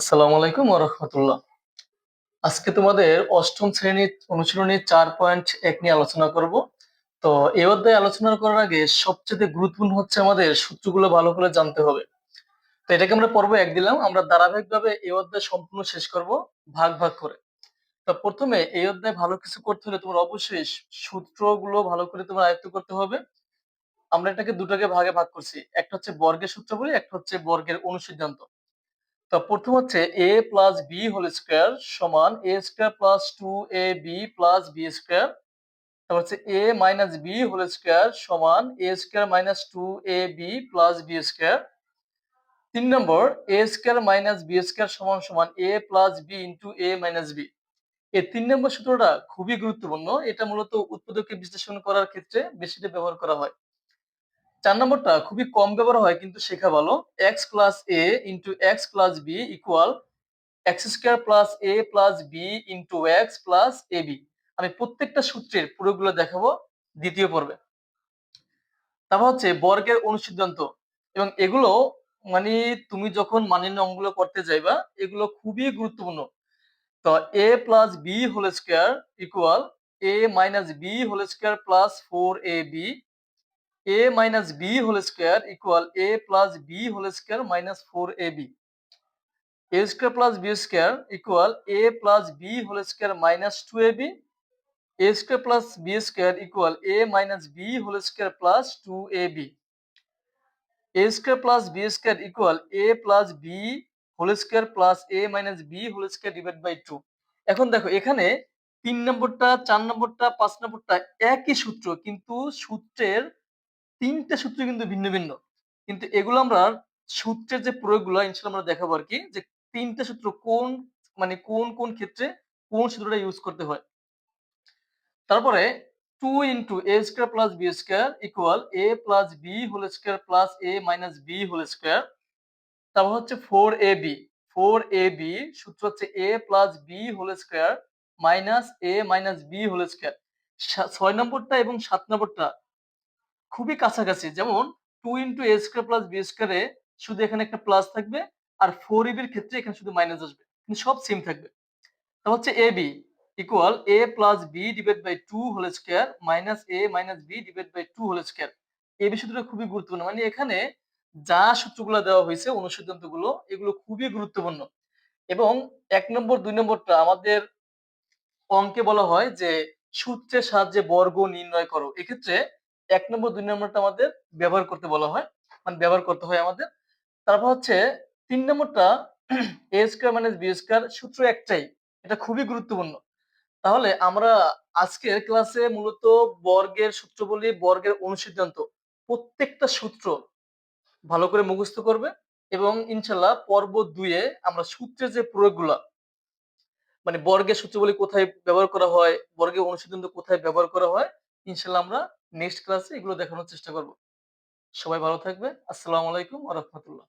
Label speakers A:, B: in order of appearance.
A: আসসালামু আলাইকুম রহমতুল্লাহ। আজকে তোমাদের অষ্টম শ্রেণির অনুশীলনী চার পয়েন্ট এক নিয়ে আলোচনা করব। তো এই অধ্যায়ে আলোচনা করার আগে সবচেয়ে গুরুত্বপূর্ণ হচ্ছে আমাদের সূত্রগুলো ভালো করে জানতে হবে। তো এটাকে আমরা পর্ব এক দিলাম, আমরা ধারাবাহিকভাবে এই অধ্যায় সম্পূর্ণ শেষ করব ভাগ ভাগ করে। তো প্রথমে এই অধ্যায় ভালো কিছু করতে হলে তোমার অবশ্যই সূত্রগুলো ভালো করে তোমার আয়ত্ত করতে হবে। আমরা এটাকে দুটাকে ভাগে ভাগ করছি, একটা হচ্ছে বর্গের সূত্র বলি, একটা হচ্ছে বর্গের অনুসিদ্ধান্ত। তো প্রথম হচ্ছে A plus B whole square সমান A square plus two A B plus B square তারপর হচ্ছে A minus B whole square সমান A square minus two A B plus B square তিন নম্বর A square minus B square সমান সমান A plus B into A minus B এই তিন নম্বর সূত্রটা খুবই গুরুত্বপূর্ণ। এটা মূলত উৎপাদকে বিশ্লেষণ করার ক্ষেত্রে বেশিটা ব্যবহার করা হয়। চার নম্বরটা খুবই কম ব্যবহার হয়, কিন্তু শেখা ভালো। X plus A into X plus B equal X square plus A plus B into X plus A B আমি প্রত্যেকটা সূত্রের পুরোগুলো দেখাবো দ্বিতীয় পর্বে। তারপর হচ্ছে বর্গের অনুসিদ্ধান্ত এবং এগুলো মানে তুমি যখন মানিন্য অঙ্কগুলো করতে যাইবা, এগুলো খুবই গুরুত্বপূর্ণ। তো A plus B whole square equal A minus B whole square plus four A B a minus b whole square equal a plus b whole square minus 4ab a square plus b square equal a plus b whole square minus 2ab a square plus b square equal a minus b whole square plus 2ab a square plus b square equal a plus b whole square plus a minus b whole square divided by 2 এখন দেখো এখানে তিন নম্বরটা চার নম্বরটা পাঁচ নম্বরটা একই সূত্র কিন্তু সূত্রের তিনটে সূত্র কিন্তু ভিন্ন ভিন্ন। কিন্তু এগুলো আমরা সূত্রের যে প্রয়োগগুলো ইনশাল্লাহ আমরা দেখাবো আর কি যে তিনটে সূত্র কোন মানে কোন কোন ক্ষেত্রে কোন সূত্রটা ইউজ করতে হয়। তারপরে two into A square plus B square equal A plus B whole square plus A minus B whole square তারপর হচ্ছে four A B four A B সূত্র হচ্ছে A plus B whole square minus A minus B whole square ছয় নম্বরটা এবং সাত নম্বরটা খুবই কাছাকাছি। যেমন two into A square plus B স্কোয়ারে শুধু এখানে একটা প্লাস থাকবে আর ফোর ইবির ক্ষেত্রে এখানে শুধু মাইনাস আসবে। কিন্তু সব সেম থাকবে। তা হচ্ছে A B equal A plus B divide by two whole square minus A minus B divide by two whole square এই বিষয়টা খুবই গুরুত্বপূর্ণ। মানে এখানে যা সূত্রগুলো দেওয়া হয়েছে অনুসিদ্ধান্তগুলো এগুলো খুবই গুরুত্বপূর্ণ। এবং এক নম্বর, দুই নম্বরটা আমাদের অঙ্কে বলা হয় যে সূত্রের সাহায্যে বর্গ নির্ণয় করো। এক্ষেত্রে এক নম্বর, দুই নম্বরটা আমাদের ব্যবহার করতে বলা হয়। মানে ব্যবহার করতে হয় আমাদের। তারপর হচ্ছে তিন নম্বরটা A square minus B square সূত্র একটাই। এটা খুবই গুরুত্বপূর্ণ। তাহলে আমরা আজকের ক্লাসে মূলত বর্গের সূত্র বলি বর্গের অনুসিদ্ধান্ত প্রত্যেকটা সূত্র ভালো করে মুখস্থ করবে এবং ইনশাল্লাহ পর্ব দুয়ে আমরা সূত্রের যে প্রয়োগগুলা মানে বর্গের সূত্র সূত্রগুলি কোথায় ব্যবহার করা হয়, বর্গের অনুসিদ্ধান্ত কোথায় ব্যবহার করা হয় ইনশাল্লাহ আমরা নেক্সট ক্লাসে এগুলো দেখানোর চেষ্টা করব। সবাই ভালো থাকবে আসসালামু আলাইকুম রাহমাতুল্লাহ।